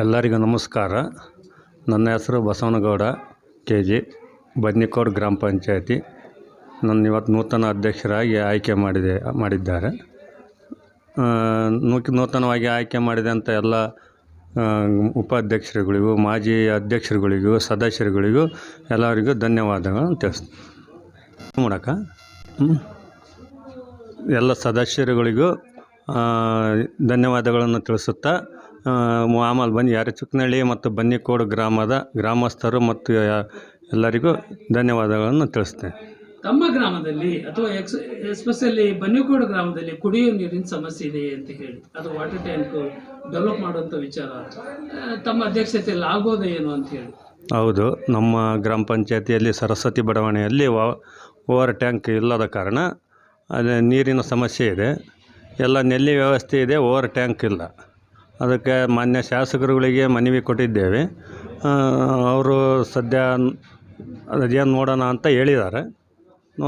ಎಲ್ಲರಿಗೂ ನಮಸ್ಕಾರ. ನನ್ನ ಹೆಸರು ಬಸವನಗೌಡ ಕೆ ಜಿ ಬದ್ನಿಕೋಡ್ ಗ್ರಾಮ ಪಂಚಾಯತಿ. ನನ್ನ ಇವತ್ತು ನೂತನ ಅಧ್ಯಕ್ಷರಾಗಿ ಆಯ್ಕೆ ಮಾಡಿದೆ, ಮಾಡಿದ್ದಾರೆ. ನೂತನವಾಗಿ ಆಯ್ಕೆ ಮಾಡಿದಂಥ ಎಲ್ಲ ಉಪಾಧ್ಯಕ್ಷರುಗಳಿಗೂ, ಮಾಜಿ ಅಧ್ಯಕ್ಷರುಗಳಿಗೂ, ಸದಸ್ಯರುಗಳಿಗೂ ಎಲ್ಲರಿಗೂ ಧನ್ಯವಾದಗಳನ್ನು ತಿಳಿಸ್ತೀನಿ. ಮೂಲಕ ಎಲ್ಲ ಸದಸ್ಯರುಗಳಿಗೂ ಧನ್ಯವಾದಗಳನ್ನು ತಿಳಿಸುತ್ತಾ ಆಮೇಲೆ ಬನ್ನಿ. ಯಾರು ಚಿಕ್ಕನಹಳ್ಳಿ ಮತ್ತು ಬನ್ನಿಕೋಡು ಗ್ರಾಮದ ಗ್ರಾಮಸ್ಥರು ಮತ್ತು ಎಲ್ಲರಿಗೂ ಧನ್ಯವಾದಗಳನ್ನು ತಿಳಿಸ್ತೇನೆ. ತಮ್ಮ ಗ್ರಾಮದಲ್ಲಿ ಅಥವಾ ಎಕ್ಸ್ ಎಸ್ಪೆಷಲಿ ಬನ್ನಿಕೋಡು ಗ್ರಾಮದಲ್ಲಿ ಕುಡಿಯುವ ನೀರಿನ ಸಮಸ್ಯೆ ಇದೆ ಅಂತ ಹೇಳಿ ಅದು ವಾಟರ್ ಟ್ಯಾಂಕ್ ಡೆವಲಪ್ ಮಾಡುವಂಥ ವಿಚಾರ ತಮ್ಮ ಅಧ್ಯಕ್ಷತೆಯಲ್ಲಿ ಆಗೋದು ಏನು ಅಂತ ಹೇಳಿ? ಹೌದು ನಮ್ಮ ಗ್ರಾಮ ಪಂಚಾಯತಿಯಲ್ಲಿ ಸರಸ್ವತಿ ಬಡಾವಣೆಯಲ್ಲಿ ವ ಓವರ್ ಟ್ಯಾಂಕ್ ಇಲ್ಲದ ಕಾರಣ ಅದೇ ನೀರಿನ ಸಮಸ್ಯೆ ಇದೆ. ಎಲ್ಲ ನೆಲ್ಲಿ ವ್ಯವಸ್ಥೆ ಇದೆ ಓವರ್ ಟ್ಯಾಂಕ್ ಇಲ್ಲ. ಅದಕ್ಕೆ ಮಾನ್ಯ ಶಾಸಕರುಗಳಿಗೆ ಮನವಿ ಕೊಟ್ಟಿದ್ದೇವೆ. ಅವರು ಸದ್ಯ ಅದೇನು ನೋಡೋಣ ಅಂತ ಹೇಳಿದ್ದಾರೆ.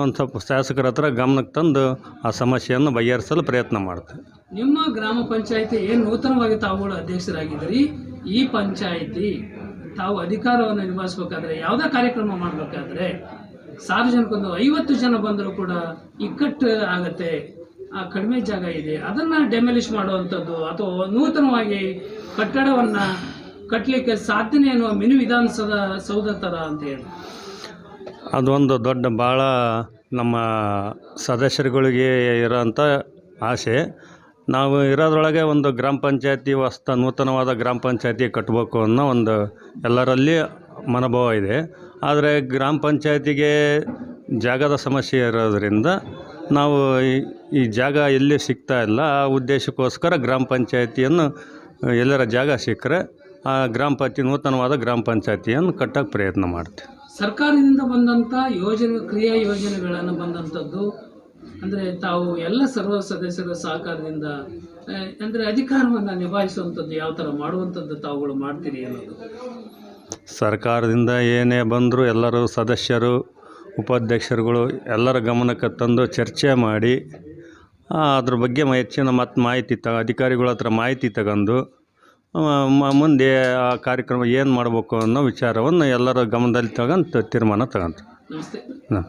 ಒಂದು ಸ್ವಲ್ಪ ಶಾಸಕರ ಹತ್ರ ಗಮನಕ್ಕೆ ತಂದು ಆ ಸಮಸ್ಯೆಯನ್ನು ಬಗೆಹರಿಸಲು ಪ್ರಯತ್ನ ಮಾಡ್ತೇವೆ. ನಿಮ್ಮ ಗ್ರಾಮ ಪಂಚಾಯಿತಿ ಏನು ನೂತನವಾಗಿ ತಾವುಗಳು ಅಧ್ಯಕ್ಷರಾಗಿದ್ದೀರಿ? ಈ ಪಂಚಾಯಿತಿ ತಾವು ಅಧಿಕಾರವನ್ನು ನಿಭಾಯಿಸಬೇಕಾದ್ರೆ ಯಾವುದೇ ಕಾರ್ಯಕ್ರಮ ಮಾಡಬೇಕಾದ್ರೆ ಸಾರ್ವಜನಿಕೊಂದು ಐವತ್ತು ಜನ ಬಂದರೂ ಕೂಡ ಇಕ್ಕಟ್ಟು ಆಗತ್ತೆ. ಕಡಿಮೆ ಜಾಗ ಇದೆ, ಅದನ್ನು ಡೆಮಲಿಷ್ ಮಾಡುವಂಥದ್ದು ಅಥವಾ ನೂತನವಾಗಿ ಕಟ್ಟಡವನ್ನ ಕಟ್ಟಲಿಕ್ಕೆ ಸಾಧ್ಯನೇ ಅನ್ನುವ ಮಿನಿ ವಿಧಾನಸೌಧ, ಸೌಧ ಥರ ಅಂತ ಹೇಳಿ. ಅದೊಂದು ದೊಡ್ಡ ಭಾಳ ನಮ್ಮ ಸದಸ್ಯರುಗಳಿಗೆ ಇರೋಂಥ ಆಸೆ. ನಾವು ಇರೋದ್ರೊಳಗೆ ಒಂದು ಗ್ರಾಮ ಪಂಚಾಯತಿ ಹೊಸ್ತ ನೂತನವಾದ ಗ್ರಾಮ ಪಂಚಾಯತಿ ಕಟ್ಟಬೇಕು ಅನ್ನೋ ಒಂದು ಎಲ್ಲರಲ್ಲಿ ಮನೋಭಾವ ಇದೆ. ಆದರೆ ಗ್ರಾಮ ಪಂಚಾಯತಿಗೆ ಜಾಗದ ಸಮಸ್ಯೆ ಇರೋದರಿಂದ ನಾವು ಈ- ಈ ಜಾಗ ಎಲ್ಲಿ ಸಿಗ್ತಾ ಇಲ್ಲ ಆ ಉದ್ದೇಶಕ್ಕೋಸ್ಕರ ಗ್ರಾಮ ಪಂಚಾಯತಿಯನ್ನು ಎಲ್ಲರ ಜಾಗ ಸಿಕ್ಕರೆ ಆ ಗ್ರಾಮ ಪಂಚಾಯತಿ ನೂತನವಾದ ಗ್ರಾಮ ಪಂಚಾಯತಿಯನ್ನು ಕಟ್ಟಕ್ಕೆ ಪ್ರಯತ್ನ ಮಾಡ್ತೀವಿ. ಸರ್ಕಾರದಿಂದ ಬಂದಂಥ ಯೋಜನೆ ಕ್ರಿಯಾ ಯೋಜನೆಗಳನ್ನು ಬಂದಂಥದ್ದು ಅಂದರೆ ತಾವು ಎಲ್ಲ ಸರ್ವ ಸದಸ್ಯರ ಸಹಕಾರದಿಂದ ಅಂದರೆ ಅಧಿಕಾರವನ್ನು ನಿಭಾಯಿಸುವಂಥದ್ದು ಯಾವ ಥರ ಮಾಡುವಂಥದ್ದು ತಾವುಗಳು ಮಾಡ್ತೀರಿ ಅನ್ನೋದು. ಸರ್ಕಾರದಿಂದ ಏನೇ ಬಂದರೂ ಎಲ್ಲರೂ ಸದಸ್ಯರು ಉಪಾಧ್ಯಕ್ಷರುಗಳು ಎಲ್ಲರ ಗಮನಕ್ಕೆ ತಂದು ಚರ್ಚೆ ಮಾಡಿ ಅದ್ರ ಬಗ್ಗೆ ಮ- ಹೆಚ್ಚಿನ ಮತ್ತು ಮಾಹಿತಿ ತ ಅಧಿಕಾರಿಗಳ ಹತ್ರ ಮಾಹಿತಿ ತಗೊಂಡು ಮುಂದೆ ಆ ಕಾರ್ಯಕ್ರಮ ಏನು ಮಾಡಬೇಕು ಅನ್ನೋ ವಿಚಾರವನ್ನು ಎಲ್ಲರ ಗಮನದಲ್ಲಿ ತಗೊಂಡು ತೀರ್ಮಾನ ಹಾಂ